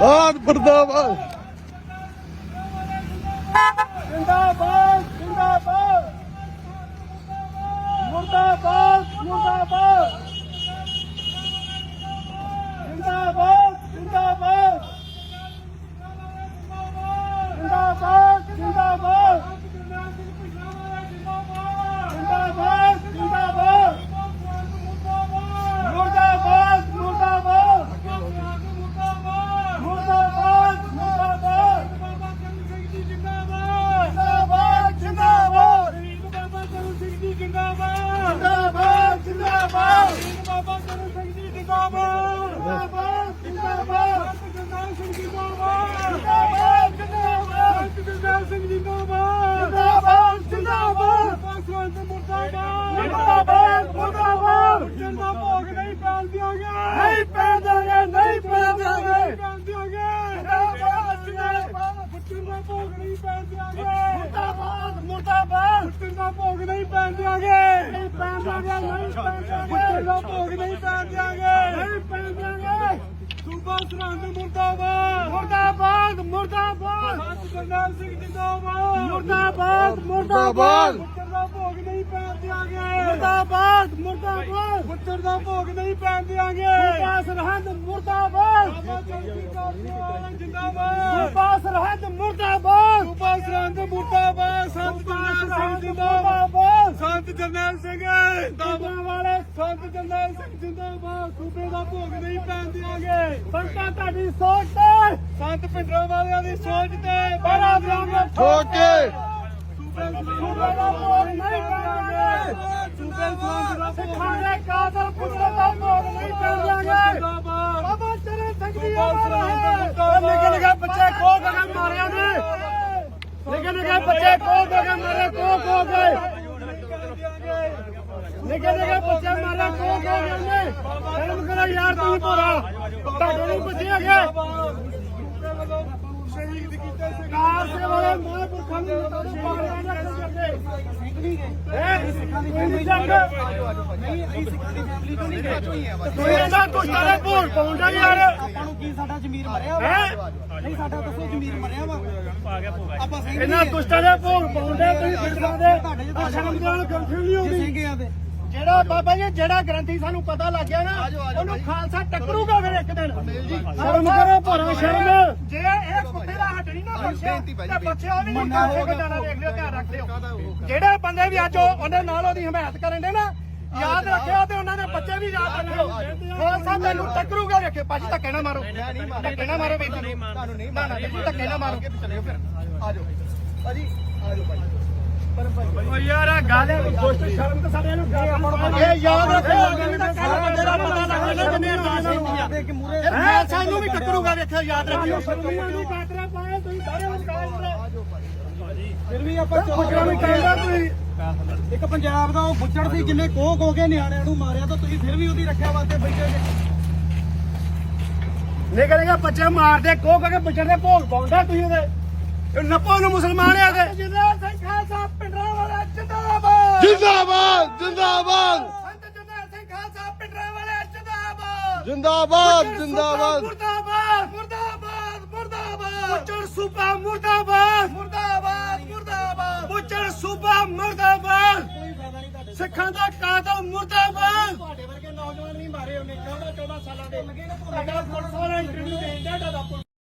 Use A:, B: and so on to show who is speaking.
A: ਬਾਦ ਮੁਰਦਾਬਾਦ
B: ਜਿੰਦਾਬਾਦ ਜਿੰਦਾਬਾਦ ਮੁਰਦਾਬਾਦ ਮੁਰਦਾਬਾਦ ਜਿੰਦਾਬਾਦ ਜਿੰਦਾਬਾਦ ਜਿੰਦਾਬਾਦ ਜਿੰਦਾਬਾਦ ਜਿੰਦਾਬਾਦ ਜਿੰਦਾਬਾਦ ਮੁਰਦਾਬਾਦ ਮੁਰਦਾਬਾਦ ਮੁਰਦਾਬਾਦ ਮੁਰਦਾਬਾਦ ਜਿੰਦਾਬਾਦ ਜਿੰਦਾਬਾਦ ਜਿੰਦਾਬਾਦ ਜਿੰਦਾਬਾਦ ਬਾਬਾ ਕਰੂ ਸਿੰਘ ਜੀ ਜਿੰਦਾਬਾਦ ਜਿੰਦਾਬਾਦ ਜਿੰਦਾਬਾਦ ਜਿੰਦਾਬਾਦ ਸਿੰਘ ਜਿੰਦਾਬਾਦ ਜਿੰਦਾਬਾਦ ਜਿੰਦਾਬਾਦ ਸਿੰਘ ਜਿੰਦਾਬਾਦ ਜਿੰਦਾਬਾਦ ਜਿੰਦਾਬਾਦ ਪਾਸਵਾਨ ਮੁਰਦਾਬਾਦ ਮੁਰਦਾਬਾਦ। ਮੁਰਦਾਬਾਦ ਜਿੰਦਾ ਭੋਗ ਨਹੀਂ ਪੈਣ ਦਿਆਂਗੇ ਨਹੀਂ ਪੈਣ ਦਿਆਂਗੇ। ਨਹੀਂ ਪੈਣ ਦਿਆਂਗੇ ਪੈਣ ਦਿਆਂਗੇ ਜਿੰਦਾਬਾਦ। ਜਿੰਦਾਬਾਦ ਬੱਚੇ ਦਾ ਭੋਗ ਨਹੀਂ ਪੈਣ ਦਿਆਂਗੇ ਮੁਰਦਾਬਾਦ ਮੁਰਦਾਬਾਦ। ਬੱਚੇ ਦਾ ਭੋਗ ਨਹੀਂ ਪੈਣ ਦਿਆਂਗੇ ਨਹੀਂ ਪੈਣ ਦਿਆਂਗੇ। ਨਹੀਂ ਪੈਣ ਦਿਆਂਗੇ ਬੱਚੇ ਦਾ ਭੋਗ ਨਹੀਂ ਪੈਣ ਦਿਆਂਗੇ। ਨਹੀਂ ਪੈਣ ਦਿਆਂਗੇ। ਸੂਬਾ ਸਰਹੰਦ ਮੁਰਦਾਬਾਦ। ਮੁਰਦਾਬਾਦ ਮੁਰਦਾਬਾਦ। ਜਰਨੈਲ ਸਿੰਘ ਜਿੰਦਾਬਾਦ ਮੁਰਦਾਬਾਦ।
A: ਮੁਰਦਾਬਾਦ।
B: ਦਾ ਭੋਗ ਨਹੀਂ ਪੈਣ ਦਿਆਂਗੇ। ਮੁਰਦਾਬਾਦ ਮੁਰਦਾਬਾਦ। ਪੁੱਤਰ ਦਾ ਭੋਗ ਨਹੀਂ ਪੈਣ ਦਿਆਂਗੇ। ਸੂਬਾ ਸਰਹੰਦ ਮੁਰਦਾਬਾਦ। ਬਾਬਾ ਚੌਂਕੀ ਕਾਰਪੋਰੇਸ਼ਨ ਜਿੰਦਾਬਾਦ। ਸੂਬਾ ਸਰਹੰਦ ਮੁਰਦਾਬਾਦ। ਸੂਬਾ ਸਰਹੰਦ ਮੁਰਦਾਬਾਦ। ਸੰਤ ਜਰਨੈਲ ਸਿੰਘ ਜਿੰਦਾਬਾਦ। ਸੰਤ ਜਰਨੈਲ ਸਿੰਘ ਜਿੰਦਾਬਾਦ। ਵਾਲੇ। ਸੰਤ ਜਰਨੈਲ ਸਿੰਘ ਜਿੰਦਾਬਾਦ। ਸੂਬੇ ਦਾ ਭੋਗ ਨਹੀਂ ਪੈਣ ਦਿਆਂਗੇ। ਸੰਤਾਂ ਤੁਹਾਡੀ ਸੋਚ ਤੇ। ਸੰਤ ਪਿੰਡਰਾਂ ਵਾਲਿਆਂ ਦੀ ਸੋਚ ਤੇ। ਬੜਾ ਵਿਆਹ
A: ਠੋਕ
B: ਸੂਬੇ ਦਾ ਭੋਗ ਨਹੀਂ ਪੈਣਗੇ ਸੂਬੇ ਦਾ ਸਿੱਖਾਂ ਦੇ ਕਾਤਲ ਪੁੱਤਰ ਦਾ ਭੋਗ ਨਹੀਂ ਪੈਣਗੇ ਬਾਬਾ ਚਰਨ ਸਿੰਘ ਦੀ ਆਵਾਜ਼ ਹੈ ਨਿੱਕੇ ਨਿੱਕੇ ਬੱਚੇ ਖੋ ਕੇ ਮਾਰਿਆ ਨੇ ਨਿੱਕੇ ਨਿੱਕੇ ਬੱਚੇ ਖੋ ਕੇ ਮਾਰੇ ਖੋ ਖੋ ਕੇ ਨਿੱਕੇ ਨਿੱਕੇ ਬੱਚੇ ਮਾਰੇ ਖੋ ਖੋ ਕੇ ਨੇ ਸ਼ਰਮ ਕਰੋ ਯਾਰ ਤੁਸੀਂ ਭੋਰਾ ਤੁਹਾਡੇ ਨੂੰ ਬੱਚੇ ਹੈਗੇ ਸ਼ਹੀਦ ਕੀਤੇ ਸਰਕਾਰ ਸੇਵਾ ਦੇ ਮਹਾਂਪੁਰਖਾਂ ਨੂੰ ਤੁਹਾਨੂੰ ਪਾਲਿਆ ਨਾ ਕਰਦੇ ਇਹ ਸਿੱਖਾਂ ਦੀ ਫੈਮਿਲੀ ਜੰਗ ਨਹੀਂ ਅਸੀਂ ਸਿੱਖਾਂ ਦੀ ਫੈਮਿਲੀ ਤੋਂ ਨਹੀਂ ਗਏ। ਤੂੰ ਇਹਦਾ ਦੁਸ਼ਟਾਂ ਦੇ ਭੋਗ ਪਾਉਂਦਾ ਯਾਰ
C: ਆਪਾਂ ਨੂੰ ਕੀ ਸਾਡਾ ਜ਼ਮੀਰ ਮਰਿਆ ਵਾ ਨਹੀਂ ਸਾਡਾ ਦੱਸੋ ਜ਼ਮੀਰ ਮਰਿਆ ਵਾ ਆਪਾਂ ਸਿੰਘ
B: ਇਹਨਾਂ ਦੁਸ਼ਟਾਂ ਦੇ ਭੋਗ ਪਾਉਂਦੇ ਤੁਸੀਂ ਫਿਰਦਾ ਦੇ ਆ ਸ਼ਰਮ ਨਾਲ ਕੰਫਿਊਜ਼ ਨਹੀਂ ਹੋਗੀ।
C: ਸਿੰਘ ਆ ਤੇ
B: ਜਿਹੜਾ ਬਾਬਾ ਜੀ ਜਿਹੜਾ ਗ੍ਰੰਥੀ ਸਾਨੂੰ ਪਤਾ ਲੱਗ ਗਿਆ ਨਾ ਉਹਨੂੰ ਖਾਲਸਾ ਟੱਕਰੂਗਾ ਫਿਰ ਇੱਕ ਦਿਨ। ਸ਼ਰਮ ਕਰੋ ਭਰਾ ਸ਼ਰਮ। ਜੇ ਇਹ ਕੁੱਤੇ ਦਾ ਹੱਟ ਨਹੀਂ ਨਾ ਬਖਸ਼ਿਆ ਤੇ ਬਖਸ਼ਿਆ ਉਹ ਵੀ ਨਹੀਂ ਜਾਣਾ ਦੇਖ ਲਿਓ ਧਿਆਨ ਰੱਖ ਲਿਓ ਜਿਹੜੇ ਬੰਦੇ ਵੀ ਅੱਜ ਉਹ- ਉਹਦੇ ਨਾਲ ਉਹਦੀ ਹਮਾਇਤ ਕਰਨ ਦੇ ਨਾ ਯਾਦ ਰੱਖਿਓ ਤੇ ਉਹਨਾਂ ਦੇ ਬੱਚੇ ਵੀ ਯਾਦ ਰੱਖਿਓ। ਖਾਲਸਾ ਤੈਨੂੰ ਟੱਕਰੂਗਾ ਵੇਖੇ ਭਾਜੀ ਧੱਕੇ ਨਾ ਮਾਰੋ। ਧੱਕੇ ਨਾ ਮਾਰੋ ਵੀ ਤੁਹਾਨੂੰ ਨਹੀਂ ਮਾਰਨਾ ਧੱਕੇ ਨਾ ਮਾਰੋ
C: ਚਲਿਓ ਫਿਰ ਆ ਜਾਓ ਭਾਜੀ ਆ ਜਾਓ ਭਾਈ।
B: ਓ ਯਾਰ ਆ ਗੱਲ ਹੈ। ਦੋਸਤ ਸ਼ਰਮ ਤੇ ਸਾਡੇ ਨੂੰ ਇਹ ਯਾਦ ਰੱਖਿਓ ਅਗਲੇ ਦਾ ਕੱਲ ਬੰਦੇ ਦਾ ਪਤਾ ਲੱਗ ਜਾਣਾ ਜਿੰਨੇ ਨਾਮ
C: ਦੇ ਕੇ ਮੂਰੇ
B: ਹੈ? ਸਾਨੂੰ ਵੀ ਟੱਕਰੂਗਾ ਵੇਖਿਓ ਯਾਦ ਰੱਖਿਓ। ਸ਼ਰਮੀਆਂ ਦੀ ਕਾਤਰਾ ਪਾਏ ਤੁਸੀਂ ਸਾਰੇ ਮੁਸਕਾਨ
C: ਫਿਰ ਵੀ ਆਪਾਂ
B: ਪੁੱਛਣਾ ਵੀ ਕਹਿੰਦਾ ਤੁਸੀਂ।
C: ਇੱਕ ਪੰਜਾਬ ਦਾ ਉਹ ਬੁੱਚੜ ਸੀ ਜਿੰਨੇ ਕੋਹ ਕੋ ਕੇ ਨਿਆਣਿਆਂ ਨੂੰ ਮਾਰਿਆ ਤਾਂ ਤੁਸੀਂ ਫਿਰ ਵੀ ਉਹਦੀ ਰੱਖਿਆ ਵਾਸਤੇ ਬੈਠੇ ਜੇ।
B: ਨਿਕਲ ਨਿਕਲ ਬੱਚੇ ਮਾਰਦੇ ਕੋ ਕੇ ਬੱਚੇ ਦੇ ਭੋਗ ਪਾਉਂਦਾ ਤੁਸੀਂ ਉਹਦੇ। ਇਹ ਨੱਪੋ ਨੂੰ ਮੁਸਲਮਾਨ ਆ ਗਏ ਜਿੰਦਾ ਸਿੰਘ ਖਾਲਸਾ ਪਿੰਡਰਾ ਵਾਲਾ ਜਿੰਦਾਬਾਦ।
A: ਜਿੰਦਾਬਾਦ ਜਿੰਦਾਬਾਦ।
B: ਸੰਤ ਜਿੰਦਾ ਸਿੰਘ ਖਾਲਸਾ ਪਿੰਡਰਾ ਵਾਲਾ ਜਿੰਦਾਬਾਦ।
A: ਜਿੰਦਾਬਾਦ ਜਿੰਦਾਬਾਦ।
B: ਮੁਰਦਾਬਾਦ ਮੁਰਦਾਬਾਦ ਮੁਰਦਾਬਾਦ। ਬੁੱਚੜ ਸੂਬਾ ਮੁਰਦਾਬਾਦ। ਸੂਬਾ ਸਿੱਖਾਂ ਦਾ ਕਾਤਲ ਮੁਰਦਾਬਾਦ।
C: ਤੁਹਾਡੇ ਵਰਗੇ ਨੌਜਵਾਨ ਵੀ ਮਾਰੇ ਉਹਨੇ 14 14 ਸਾਲਾਂ ਦੇ। ਲੱਗੇ ਨਾ
B: ਸਾਡਾ ਪੁਲਿਸ ਵਾਲਾ ਇੰਟਰਵਿਊ ਦੇਣ ਦਾ ਤੁਹਾਡਾ ਪੁਲਿਸ